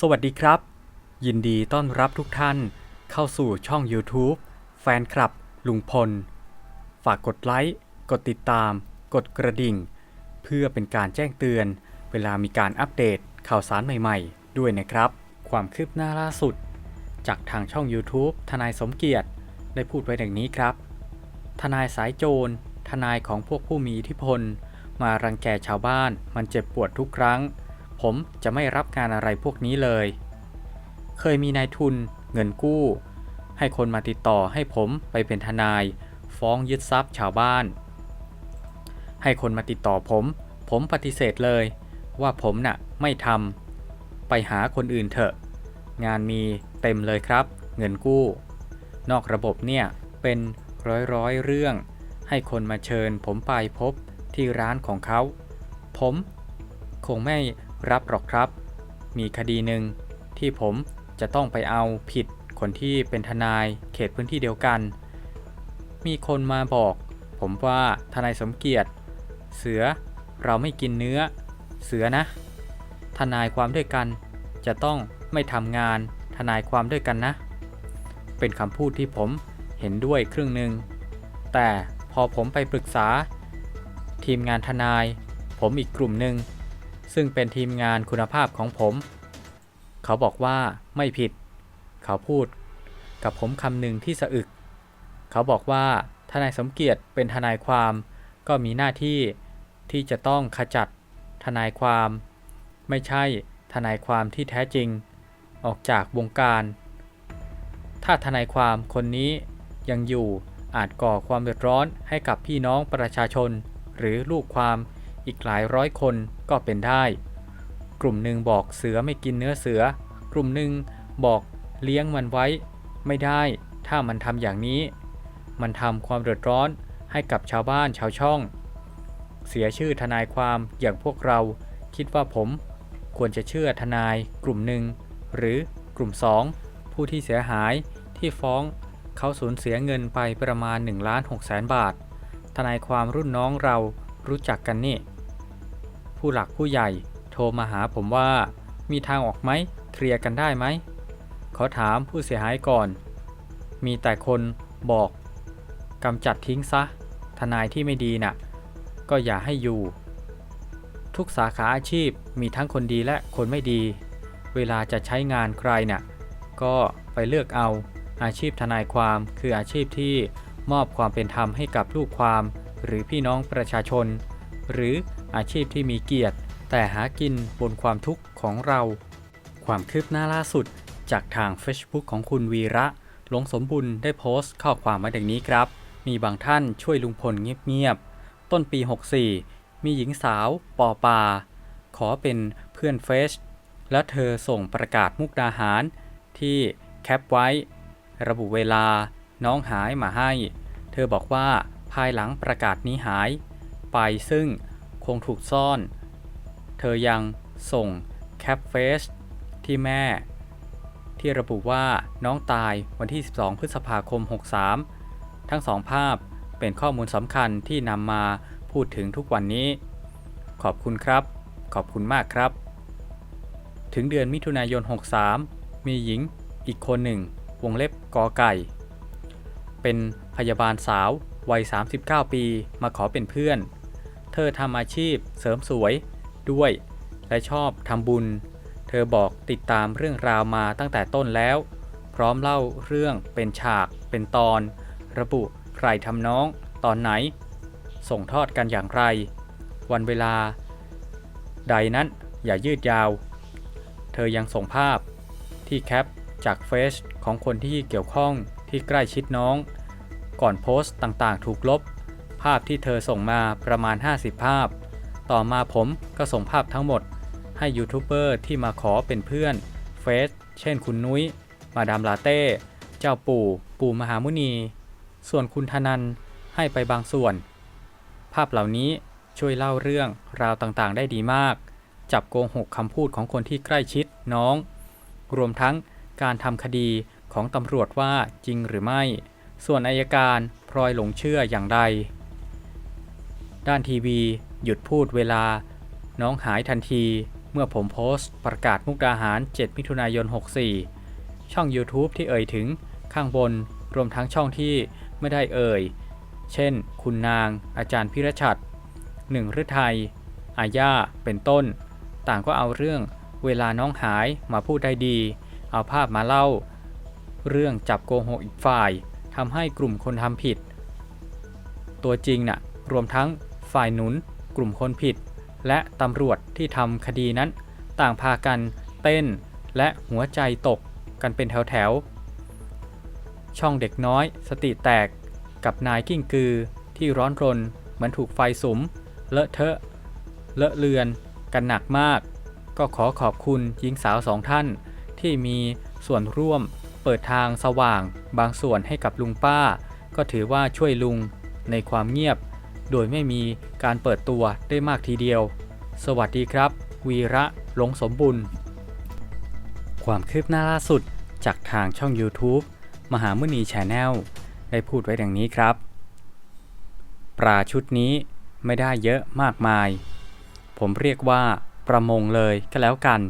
สวัสดีครับ ยินดีต้อนรับทุกท่านเข้าสู่ช่อง YouTube แฟนคลับ ลุงพล ฝากกดไลค์ กดติดตาม กดกระดิ่ง เพื่อเป็นการแจ้งเตือน เวลามีการอัปเดตข่าวสารใหม่ๆ ด้วยนะครับ ความคืบหน้าล่าสุด จากทางช่อง YouTube ทนายสมเกียรติได้พูดไว้ดังนี้ครับ ทนายสายโจร ทนายของพวกผู้มีอิทธิพล มารังแกชาวบ้านมันเจ็บปวดทุกครั้ง ผมจะไม่รับงานอะไรพวกนี้เลย เคยมีนายทุน เงินกู้ ให้คนมาติดต่อให้ผมไปเป็นทนาย ฟ้องยึดทรัพย์ชาวบ้าน ให้คนมาติดต่อผม ผมปฏิเสธเลย ว่าผมน่ะไม่ทำไปหาคนอื่นเถอะ งานมีเต็มเลยครับ เงินกู้ นอกระบบเนี่ยเป็นร้อยร้อยๆเรื่อง ให้คนมาเชิญผมไปพบที่ร้านของเขา ผมคงไม่ รับหรอกครับ มีคดีหนึ่งที่ผมจะต้องไปเอาผิดคนที่เป็นทนายเขตพื้นที่เดียวกัน มีคนมาบอก ผมว่าทนายสมเกียรติ เสือเราไม่กินเนื้อ เสือนะ ทนายความด้วยกัน จะต้องไม่ทำงานทนายความด้วยกันนะ เป็นคำพูดที่ผมเห็นด้วยครึ่งหนึ่ง แต่พอผมไปปรึกษา ทีมงานทนาย ผมอีกกลุ่มหนึ่ง ซึ่งเป็นทีมงานคุณภาพของผม เขาบอกว่าไม่ผิด เขาพูดกับผมคำหนึ่งที่สะอึก เขาบอกว่าทนายสมเกียรติเป็นทนายความ ก็มีหน้าที่ที่จะต้องขจัดทนายความ ไม่ใช่ทนายความที่แท้จริง ออกจากวงการ ถ้าทนายความคนนี้ยังอยู่อาจก่อความเดือดร้อนให้กับพี่น้องประชาชน หรือลูกความอีกหลายร้อยคน ก็เป็นได้ กลุ่มหนึ่งบอกเสือไม่กินเนื้อเสือ กลุ่มหนึ่งบอกเลี้ยงมันไว้ ไม่ได้ ถ้ามันทำอย่างนี้ มันทำความเดือดร้อนให้กับชาวบ้านชาวช่อง เสียชื่อทนายความอย่างพวกเราคิดว่าผมควรจะเชื่อทนายกลุ่มหนึ่งหรือกลุ่ม 2 ผู้ที่เสียหายที่ฟ้องเขาสูญเสียเงินไปประมาณ1ล้าน6แสนบาท ทนายความรุ่นน้องเรารู้จักกันนี่ ผู้หลักผู้ใหญ่ โทรมาหาผมว่า มีทางออกไหมเคลียร์กันได้ไหมขอถามผู้เสียหายก่อน มีแต่คนบอกกำจัดทิ้งซะ ทนายที่ไม่ดีน่ะ ก็อย่าให้อยู่ ทุกสาขาอาชีพมีทั้งคนดีและคนไม่ดี เวลาจะใช้งานใครน่ะ ก็ไปเลือกเอาอาชีพทนายความคืออาชีพที่มอบความเป็นธรรมให้กับลูกความ หรือพี่น้องประชาชน หรือ อาชีพที่มีเกียรติ แต่หากินบนความทุกข์ของเรา ความคืบหน้าล่าสุด จากทาง Facebook ของคุณวีระหลวงสมบุญได้โพสต์ข้อความมาดังนี้ครับ มีบางท่านช่วยลุงพลเงียบๆ ต้นปี 64 มีหญิงสาวปอปา ขอเป็นเพื่อนเฟซและเธอส่งประกาศมุกดาหาร ที่แคปไว้ ระบุเวลาน้องหายมาให้ เธอบอกว่าภายหลังประกาศนี้หาย ไปซึ่ง คงถูกซ่อน เธอยังส่งแคปเฟซที่แม่ ที่ระบุว่าน้องตายวันที่ 12 พฤษภาคม 63 ทั้งสองภาพเป็นข้อมูลสำคัญที่นำมาพูดถึงทุกวันนี้ ขอบคุณครับ ขอบคุณมากครับ ถึงเดือนมิถุนายน 63 มีหญิงอีกคนหนึ่ง วงเล็บกอไก่ เป็นพยาบาลสาววัย 39 ปีมาขอเป็นเพื่อน เธอทำอาชีพเสริมสวยด้วย และชอบทำบุญ เธอบอกติดตามเรื่องราวมาตั้งแต่ต้นแล้ว พร้อมเล่าเรื่องเป็นฉาก เป็นตอน ระบุใครทำน้อง ตอนไหน ส่งทอดกันอย่างไร วันเวลา ใดนั้นอย่ายืดยาว เธอยังส่งภาพที่แคปจากเฟซของคนที่เกี่ยวข้องที่ใกล้ชิดน้อง ก่อนโพสต์ต่างๆ ถูกลบ ภาพที่เธอส่งมาประมาณ 50 ภาพ ต่อมาผมก็ส่งภาพทั้งหมด ให้ยูทูบเบอร์ที่มาขอเป็นเพื่อนเฟซเช่นคุณนุ้ย มาดามลาเต้ เจ้าปู่ ปู่มหามุนี ส่วนคุณธนันให้ไปบางส่วน ภาพเหล่านี้ช่วยเล่าเรื่องราวต่างๆ ได้ดีมาก จับโกงหกคำพูดของคนที่ใกล้ชิดน้อง รวมทั้งการทำคดีของตำรวจว่าจริงหรือไม่ ส่วนอายการพลอยหลงเชื่ออย่างใด ด้านทีวี หยุดพูดเวลา น้องหายทันที เมื่อผมโพสต์ประกาศมุกดาหาร 7 มิถุนายน 64 ช่อง YouTube ที่เอ่ยถึงข้างบนรวมทั้งช่องที่ไม่ได้เอ่ย เช่น คุณนาง อาจารย์พิรชัดหนึ่งฤทัย อาญา เป็นต้น ต่างก็เอาเรื่องเวลาน้องหายมาพูดได้ดี เอาภาพมาเล่า เรื่องจับโกหกอีกฝ่ายทำให้กลุ่มคนทำผิด ตัวจริงน่ะ รวมทั้ง ฝ่ายหนุน กลุ่มคนผิด และตำรวจที่ทำคดีนั้น ต่างพากันเต้น และหัวใจตกกันเป็นแถวๆ ช่องเด็กน้อย สติแตกกับนายกิ้งกือที่ร้อนรนเหมือนถูกไฟสุม เลอะเทอะ เลอะเลือนกันหนักมาก ก็ขอขอบคุณหญิงสาวสองท่านที่มีส่วนร่วมเปิดทางสว่าง บางส่วนให้กับลุงป้า ก็ถือว่าช่วยลุงในความเงียบ โดยไม่มีการเปิดตัวได้มากทีเดียว สวัสดีครับ วีระหลงสมบุญ ความคืบหน้าล่าสุดจากทางช่อง YouTube มหามุนีแชนแนลได้พูดไว้ดังนี้ครับ ปลาชุดนี้ไม่ได้เยอะมากมาย ผมเรียกว่าประมงเลยก็แล้วกัน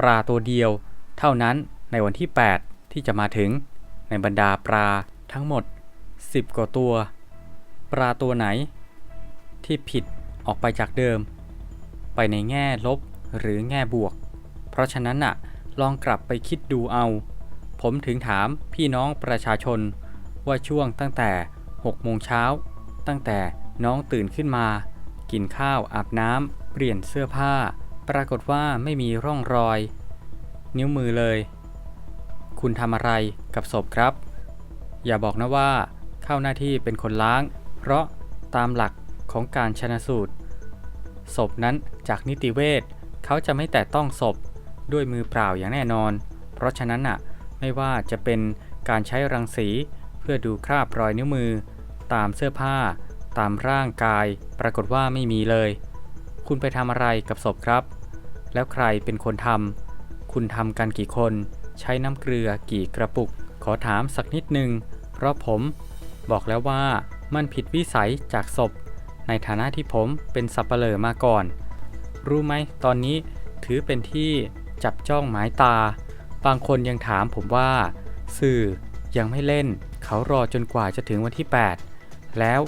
ปลาตัวเดียวเท่านั้นในวันที่ 8 ที่จะมาถึงในบรรดาปลาทั้งหมด 10 กว่าตัว ปลาตัวไหน ที่ผิดออกไปจากเดิม ไปในแง่ลบหรือแง่บวก เพราะฉะนั้นน่ะลองกลับไปคิดดูเอา ผมถึงถามพี่น้องประชาชน ว่าช่วงตั้งแต่6โมงเช้า ตั้งแต่น้องตื่นขึ้นมา กินข้าวอาบน้ำเปลี่ยนเสื้อผ้า ปรากฏว่าไม่มีร่องรอย นิ้วมือเลย คุณทำอะไรกับศพครับ อย่าบอกนะว่าเข้าหน้าที่เป็นคนล้าง เพราะตามหลักของการชนะสูตร ศพนั้นจากนิติเวชเขาจะไม่แตะต้องศพด้วยมือเปล่าอย่างแน่นอน เพราะฉะนั้นน่ะไม่ว่าจะเป็นการใช้รังสีเพื่อดูคราบรอยนิ้วมือ ตามเสื้อผ้า ตามร่างกาย ปรากฏว่าไม่มีเลย คุณไปทำอะไรกับศพครับ แล้วใครเป็นคนทำคุณทำกันกี่คน ใช้น้ำเกลือกี่กระปุก ขอถามสักนิดนึง เพราะผม บอกแล้วว่า มันผิดวิสัยจากศพ ในฐานะที่ผมเป็นสับเปลอมาก่อน รู้ไหมตอนนี้ถือเป็นที่จับจ้องหมายตา บางคนยังถามผมว่า สื่อยังไม่เล่น เขารอจนกว่าจะถึงวันที่ 8 แล้ว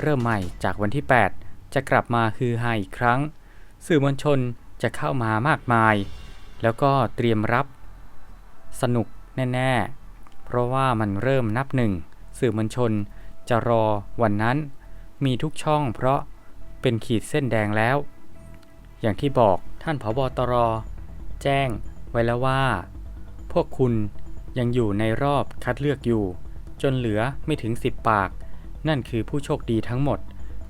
เริ่มใหม่จากวันที่ 8 จะกลับมาคือไฮอีกครั้ง สื่อมวลชนจะเข้ามามากมาย แล้วก็เตรียมรับ สนุกแน่ ๆ เพราะว่ามันเริ่มนับหนึ่ง สื่อมวลชน จะรอวันนั้นมีทุกช่องเพราะเป็นขีดเส้นแดงแล้ว อย่างที่บอกท่านผบตร แจ้งไว้แล้วว่า พวกคุณยังอยู่ในรอบคัดเลือกอยู่ จนเหลือไม่ถึง 10 ปาก นั่นคือผู้โชคดีทั้งหมด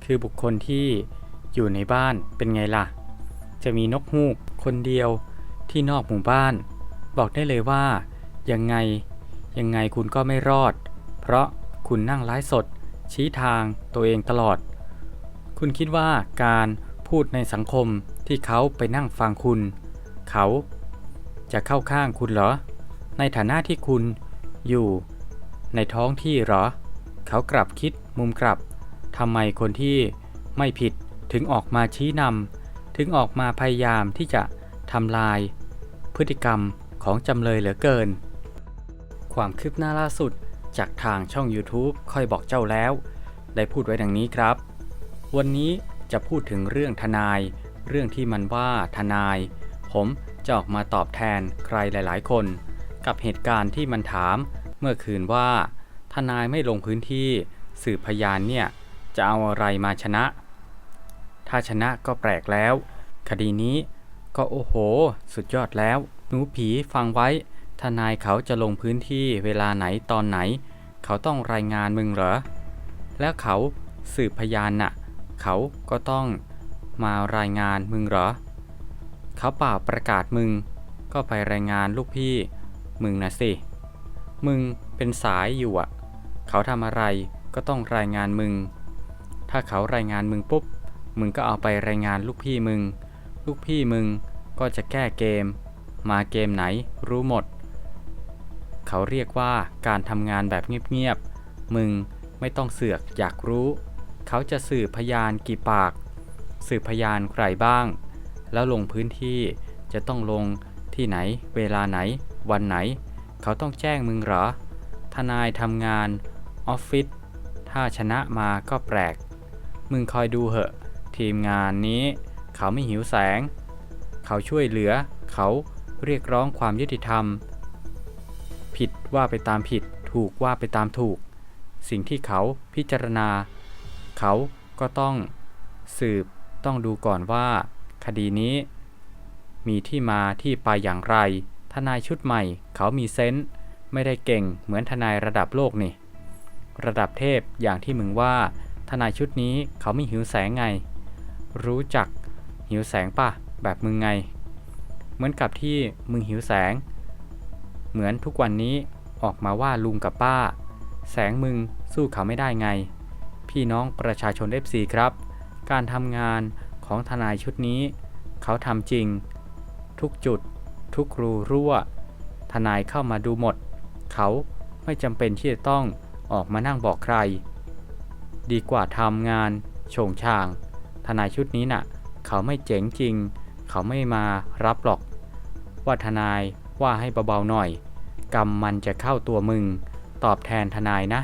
คือบุคคลที่อยู่ในบ้านเป็นไงล่ะ จะมีนกฮูกคนเดียวที่นอกหมู่บ้าน บอกได้เลยว่า ยังไงยังไงคุณก็ไม่รอด เพราะ คุณนั่งไลฟ์สด ชี้ทางตัวเองตลอด คุณคิดว่าการพูดในสังคมที่เขาไปนั่งฟังคุณ เขา จะเข้าข้างคุณเหรอ ในฐานะที่คุณอยู่ ในท้องที่เหรอ เขากลับคิดมุมกลับทำไมคนที่ไม่ผิดถึงออกมาชี้นำถึงออกมาพยายามที่จะทำลาย พฤติกรรมของจำเลยเหลือเกิน ความคืบหน้าล่าสุด จากทางช่อง YouTube ค่อยบอกเจ้าแล้ว ได้พูดไว้ดังนี้ครับ วันนี้จะพูดถึงเรื่องทนาย เรื่องที่มันว่าทนาย ผมจะออกมาตอบแทนใครหลาย ๆ คน กับเหตุการณ์ที่มันถามเมื่อคืนว่า ทนายไม่ลงพื้นที่สืบพยานเนี่ยจะเอาอะไรมาชนะ ถ้าชนะก็แปลกแล้ว คดีนี้ก็โอ้โห สุดยอดแล้ว หนูผีฟังไว้ ทนายเขาจะลงพื้นที่เวลาไหนตอนไหน เขาต้องรายงานมึงเหรอ แล้วเขาสืบพยานน่ะ เขาก็ต้องมารายงานมึงเหรอ เขาเปล่าประกาศมึง ก็ไปรายงานลูกพี่ มึงนะสิ มึงเป็นสายอยู่อะ เขาทำอะไรก็ต้องรายงานมึง ถ้าเขารายงานมึงปุ๊บ มึงก็เอาไปรายงานลูกพี่มึง ลูกพี่มึงก็จะแก้เกม มาเกมไหนรู้หมด เขาเรียกว่าการทำงานแบบเงียบๆ มึงไม่ต้องเสือกอยากรู้ เขาจะสืบพยานกี่ปาก สืบพยานใครบ้าง แล้วลงพื้นที่จะต้องลงที่ไหน เวลาไหน วันไหน เขาต้องแจ้งมึงเหรอ ทนายทำงานออฟฟิศ ถ้าชนะมาก็แปลก มึงคอยดูเหอะ ทีมงานนี้ เขาไม่หิวแสง เขาช่วยเหลือ เขาเรียกร้องความยุติธรรม ผิดว่าไปตามผิด ถูกว่าไปตามถูก สิ่งที่เขาพิจารณา เขาก็ต้องสืบต้องดูก่อนว่า คดีนี้ มีที่มาที่ไปอย่างไร ทนายชุดใหม่เขามีเซนส์ไม่ได้เก่งเหมือนทนายระดับโลกนี่ ระดับเทพอย่างที่มึงว่า ทนายชุดนี้เขาไม่หิวแสงไง รู้จักหิวแสงป่ะ แบบมึงไง เหมือนกับที่มึงหิวแสง เหมือนทุกวันนี้ออกมาว่าลุงกับป้า แสงมึงสู้เขาไม่ได้ไง พี่น้องประชาชน FC ครับ การทำงานของทนายชุดนี้ เขาทำจริง ทุกจุด ทุกรูรั่ว ทนายเข้ามาดูหมด เขาไม่จำเป็นที่จะต้องออกมานั่งบอกใคร ดีกว่าทำงานโฉงช่าง ทนายชุดนี้น่ะ เขาไม่เจ๋งจริง เขาไม่มารับหรอก ว่าทนายว่าให้เบาๆหน่อย กรรมมันจะเข้าตัวมึง ตอบแทนทนายนะ